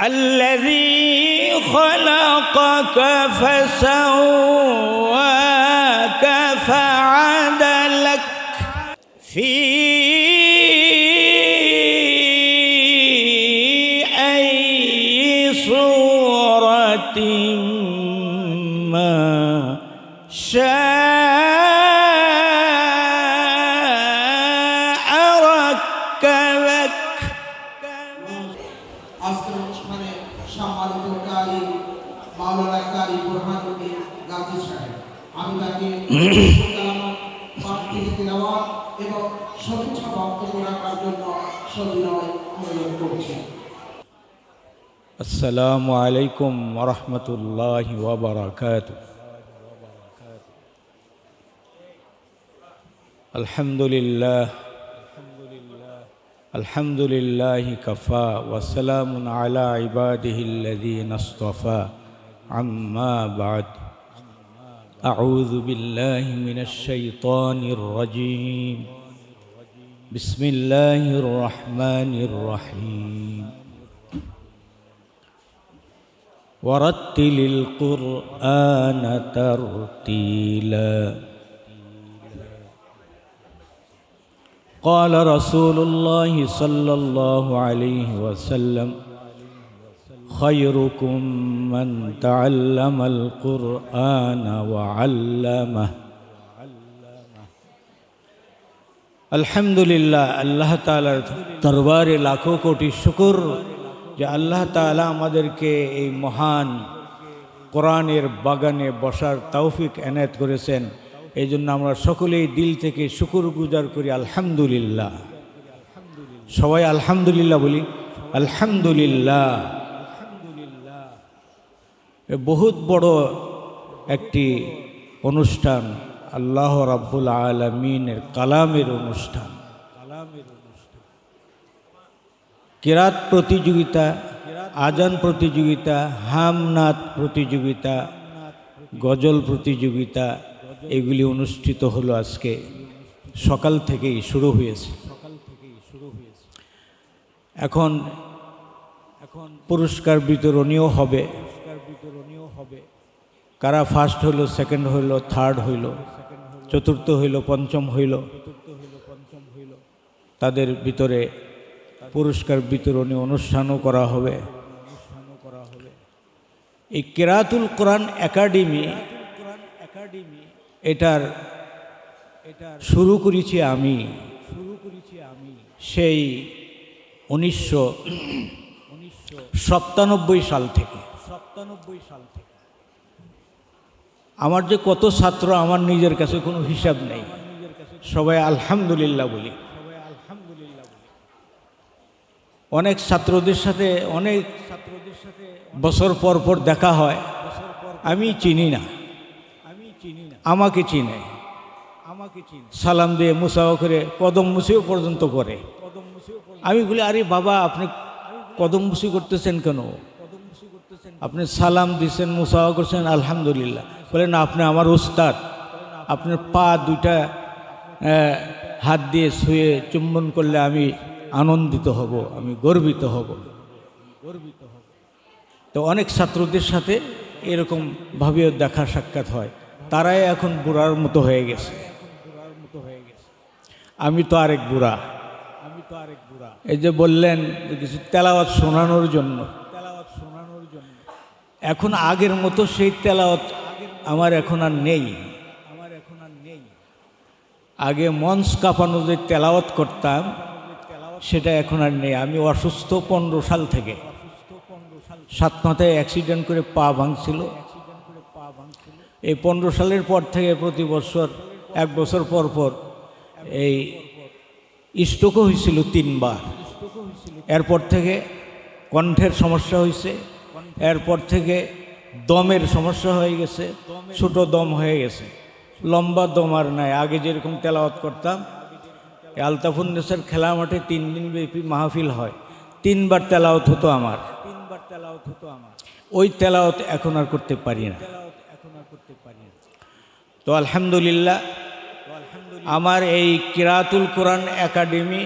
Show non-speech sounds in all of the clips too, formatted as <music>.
الذي خلقك فسواك السلام عليكم ورحمة الله وبركاته. الحمد لله الحمد لله كفى وسلام على عباده الذين اصطفى. عما بعد أعوذ بالله من الشيطان الرجيم. بسم الله الرحمن الرحيم. ورتل القرآن ترتيلا. قال رسول الله صلى الله عليه وسلم خيركم من تعلم القرآن وعلمه. الحمد لله الله تعالى ترباري لاکھوں کوٹی شکر যে আল্লাহ তাআলা আমাদেরকে এই মহান কোরআনের বাগানে বসার তৌফিক এনায়ত করেছেন। এই জন্য আমরা সকলেই দিল থেকে শুকুর গুজার করি, আলহামদুলিল্লাহ। সবাই আলহামদুলিল্লাহ বলি, আলহামদুলিল্লাহ। বহুত বড় একটি অনুষ্ঠান, আল্লাহ রাব্বুল আলমিনের কালামের অনুষ্ঠান। কেরাত প্রতিযোগিতা, আজান প্রতিযোগিতা হামনাথ প্রতিযোগিতা, গজল প্রতিযোগিতা, এগুলি অনুষ্ঠিত হলো আজকে। সকাল থেকেই শুরু হয়েছে। এখন এখন পুরস্কার বিতরণীয় হবে। কারা ফার্স্ট হইল সেকেন্ড হইল থার্ড হইল, চতুর্থ হইল, পঞ্চম হইল, তাদের ভিতরে পুরস্কার বিতরণী অনুষ্ঠানও করা হবে। এই কেরাতুল কোরআন একাডেমি, এটার শুরু করেছি আমি। শুরু করেছি আমি সেই উনিশশো সপ্তানব্বই সাল থেকে সপ্তানব্বই সাল থেকে। আমার যে কত ছাত্র, আমার নিজের কাছে কোনো হিসাব নেই। সবাই আলহামদুলিল্লাহ বলি। অনেক ছাত্রদের সাথে, অনেক ছাত্রদের সাথে বছর পর পর দেখা হয়। আমি চিনি না। আমি চিনি না আমাকে চিনে। আমাকে চিনে সালাম দিয়ে মুসাও করে কদম মুসিও পর্যন্ত করে আমি বলি, আরে বাবা, আপনি কদম মুসি করতেছেন কেন? আপনি সালাম দিচ্ছেন মুসাওয়া করছেন, আলহামদুলিল্লাহ। বলেন আপনি আমার উস্তাদ আপনার পা দুইটা হাত দিয়ে শুয়ে চুম্বন করলে আমি আনন্দিত হব, আমি গর্বিত হব। গর্বিত হব তো অনেক ছাত্রদের সাথে এরকম ভাবেও দেখা সাক্ষাৎ হয়। তারাই এখন বুড়ার মতো হয়ে গেছে। আমি তো আরেক বুড়া। আমি তো আরেক বুড়া এই যে বললেন কিছু তেলাওয়াত শোনানোর জন্য। তেলাওয়াত শোনানোর জন্য এখন আগের মতো সেই তেলাওয়াত আমার এখন আর নেই আমার এখন আর নেই। আগে মঞ্চ কাঁপানো যে তেলাওয়াত করতাম সেটা এখন আর নেই। আমি অসুস্থ পনেরো সাল থেকে। সাত মাথায় অ্যাক্সিডেন্ট করে পা ভাঙছিল। এই পনেরো সালের পর থেকে প্রতি বছর, এক বছর পর পর এই স্ট্রোকও হয়েছিল তিনবার। এরপর থেকে কণ্ঠের সমস্যা হয়েছে। এরপর থেকে দমের সমস্যা হয়ে গেছে। ছোট দম হয়ে গেছে। লম্বা দম আর নাই। আগে যেরকম তেলাওয়াত করতাম আলতাফুন্নেসের খেলা মাঠে তিন দিন ব্যাপী মাহফিল হয়। তিনবার তেলাওয়াত হতো আমার। তিনবার তেলাওয়াত হতো আমার ওই তেলাওয়াত এখন আর করতে পারি না এখন আর করতে পারি না। তো আলহামদুলিল্লাহ, আমার এই কিরাতুল কোরআন একাডেমি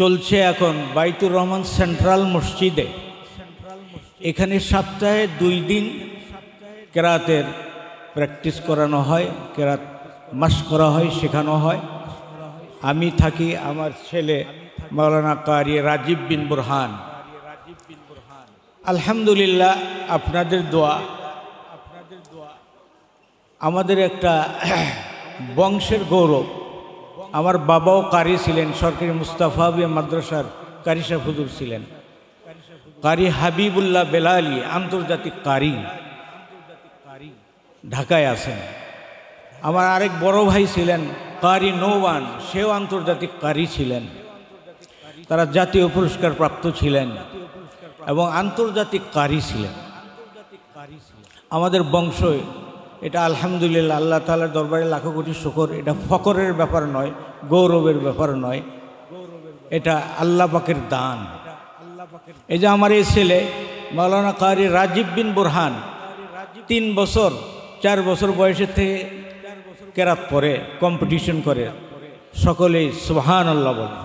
চলছে এখন বাইতুর রহমান সেন্ট্রাল মসজিদে। এখানে সপ্তাহে দুই দিন কেরাতের প্র্যাকটিস করানো হয়, কেরাত মাস করা হয়, শেখানো হয়। আমি থাকি আমার ছেলে মৌলানা কারি রাজীব বিন বুরহান। আলহামদুলিল্লাহ, আপনাদের দোয়া আপনাদের দোয়া আমাদের একটা <clears throat> বংশের গৌরব। আমার বাবাও কারি ছিলেন, সরকারি মুস্তাফা বিয়া মাদ্রাসার কারি হুজুর ছিলেন। কারি হাবিবুল্লাহ বেলালি আন্তর্জাতিক কারি ঢাকায় আছেন। আমার আরেক বড় ভাই ছিলেন কারি নৌবান সেও আন্তর্জাতিক কারি ছিলেন। তারা জাতীয় পুরস্কার প্রাপ্ত ছিলেন এবং আন্তর্জাতিক কারি ছিলেন। আমাদের বংশ, এটা আলহামদুলিল্লাহ, আল্লাহ তালার দরবারে লাখো কোটি শুকর। এটা ফকরের ব্যাপার নয়, গৌরবের ব্যাপার নয়। এটা আল্লাহ পাকের দান। এই যে আমার এই ছেলে, মাওলানা কারি রাজীব বিন বুরহান, তিন বছর, চার বছর বয়সের থেকে কেরাত পরে কম্পিটিশন করে, সকলেই সুবহান আল্লাহ বলে।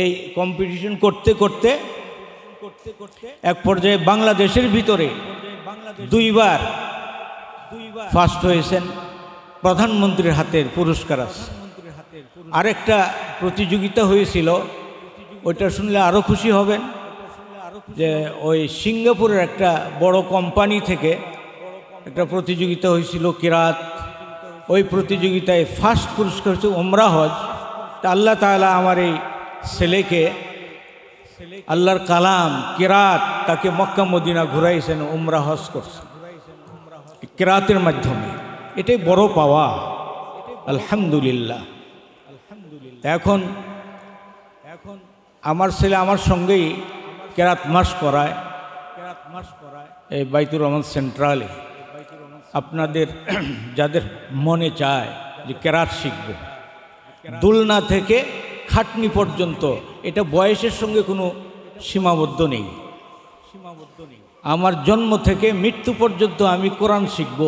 এই কম্পিটিশন করতে করতে এক পর্যায়ে বাংলাদেশের ভিতরে দুইবার ফার্স্ট হয়েছেন প্রধানমন্ত্রীর হাতের পুরস্কার আছে। আরেকটা প্রতিযোগিতা হয়েছিল, ওইটা শুনলে আরও খুশি হবেন যে ওই সিঙ্গাপুরের একটা বড় কোম্পানি থেকে একটা প্রতিযোগিতা হয়েছিল কিরাত ওই প্রতিযোগিতায় ফার্স্ট পুরস্কার হচ্ছে ওমরা হজ। তা আল্লাহ তাআলা আমার এই ছেলেকে আল্লাহর কালাম, কেরাত তাকে মক্কা, মদিনা ঘুরাইছেন, উমরা হজ করছে কিরাতের মাধ্যমে। এটাই বড় পাওয়া। আলহামদুলিল্লাহ। এখন এখন আমার ছেলে আমার সঙ্গেই কেরাত মাস করায়। কেরাত মাস করায় এই বাইতুর রহমান সেন্ট্রালে আপনাদের, যাদের মনে চায় যে কেরাত শিখব, দুলনা থেকে খাটনি পর্যন্ত, এটা বয়সের সঙ্গে কোনো সীমাবদ্ধ নেই। সীমাবদ্ধ নেই আমার জন্ম থেকে মৃত্যু পর্যন্ত আমি কোরআন শিখব,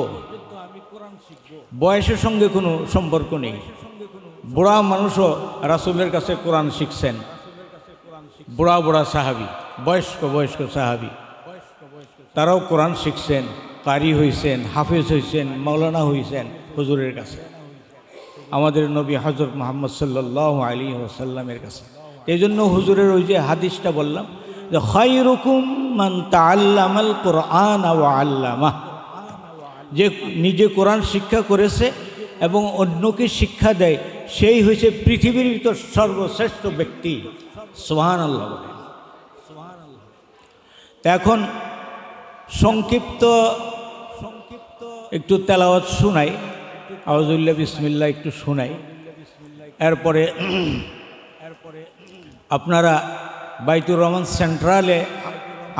বয়সের সঙ্গে কোনো সম্পর্ক নেই। বুড়া মানুষও রাসুলের কাছে কোরআন শিখছেন। বুড়া বুড়া সাহাবি, বয়স্ক বয়স্ক সাহাবি, তারাও কোরআন শিখছেন। কারি হয়েছেন হাফেজ হয়েছেন মৌলানা হয়েছেন হুজুরের কাছে। আমাদের নবী হজরত মোহাম্মদ সাল্লাহ আলী ওসাল্লামের কাছে। এই জন্য হুজুরের ওই যে হাদিসটা বললাম যে খৈরুকুম মান তা তাল্লামাল কোরআন আল্লামা যে নিজে কোরআন শিক্ষা করেছে এবং অন্যকে শিক্ষা দেয়, সেই হয়েছে পৃথিবীর ভিতর সর্বশ্রেষ্ঠ ব্যক্তি। সোহান আল্লাহ বলেন। তা এখন সংক্ষিপ্ত একটু তেলাওয়াত শোনাই। আওয়াজুল্লাহ বিসমিল্লা একটু শোনাই। এরপরে এরপরে আপনারা বাইতুর রহমান সেন্ট্রালে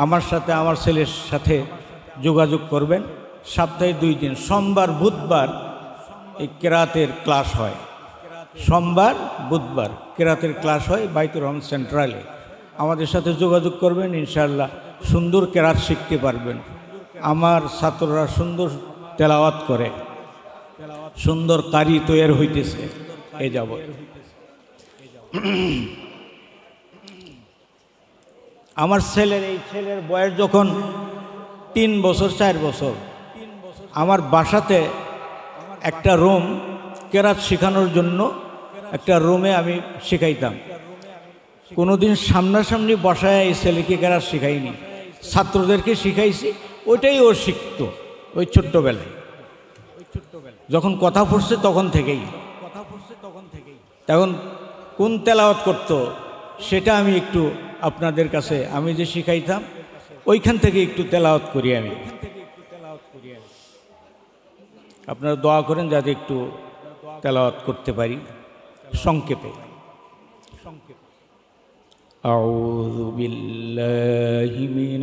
আমার সাথে, আমার ছেলের সাথে যোগাযোগ করবেন। সপ্তাহে দুই দিন, সোমবার, বুধবার এই কেরাতের ক্লাস হয়। সোমবার, বুধবার কেরাতের ক্লাস হয় বাইতুর রহমান সেন্ট্রালে। আমাদের সাথে যোগাযোগ করবেন ইনশাল্লাহ সুন্দর কেরাত শিখতে পারবেন। আমার ছাত্ররা সুন্দর তেলাওয়াত করে। সুন্দর কারি তৈরি হইতেছে এ যাব আমার ছেলের, এই ছেলের বয়স যখন তিন বছর, চার বছর, আমার বাসাতে একটা রুম কেরাত শেখানোর জন্য একটা রুমে আমি শেখাইতাম। কোনোদিন সামনাসামনি বসায় এই ছেলেকে কেরাত শেখাইনি। ছাত্রদেরকে শিখাইছি, ওইটাই ও শিখত। ওই ছোট্টবেলায় যখন কথা পড়ছে তখন থেকেই কথা পড়ছে তখন থেকেই তখন কোন তেলাওয়াত করতো সেটা আমি একটু আপনাদের কাছে আমি যে শিখাইতাম ওইখান থেকে একটু তেলাওয়াত করি আমি আপনারা দোয়া করেন যাতে একটু তেলাওয়াত করতে পারি সংক্ষেপে সংক্ষেপে أعوذ بالله من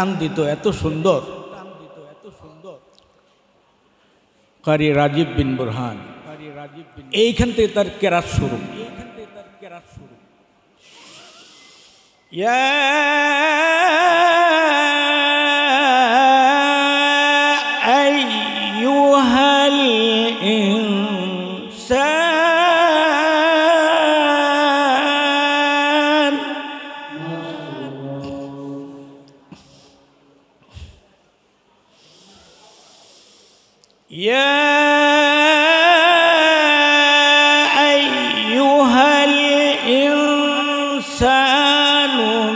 টান দিত এত সুন্দর। কারি রাজীব বিন বুরহান। এইখান থেকে তার কেরাত শুরু। এইখান থেকে তার কেরাত শুরু يا يا أيها الإنسان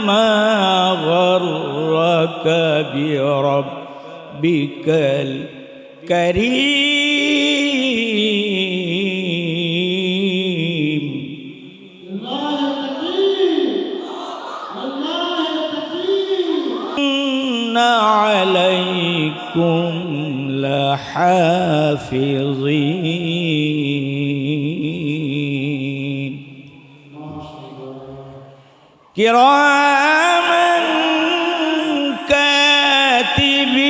ما غرك بربك الكريم؟ إن عليكم لحافظين كراما كاتبين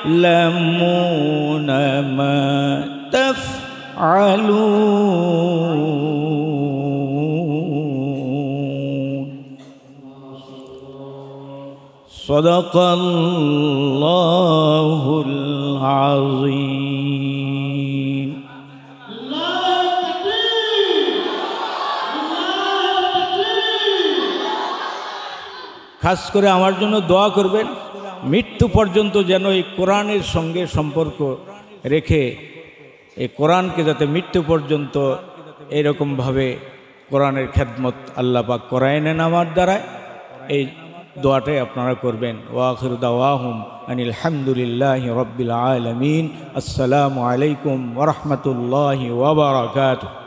يعلمون ما تفعلون. صدق الله العظيم খাস করে আমার জন্য দোয়া করবেন মৃত্যু পর্যন্ত যেন এই কোরআনের সঙ্গে সম্পর্ক রেখে এই কোরআনকে যাতে মৃত্যু পর্যন্ত এরকমভাবে কোরআনের খেদমত আল্লাহ পাক করায় নেন আমার দ্বারায় এই দোয়াটাই আপনারা করবেন। ওয়াখির দাওয়াহুম আনিল হামদুলিল্লাহ রব্বিল আলমিন। আসসালামু আলাইকুম ওরহমতুল্লাহ ওবরাকাতুহ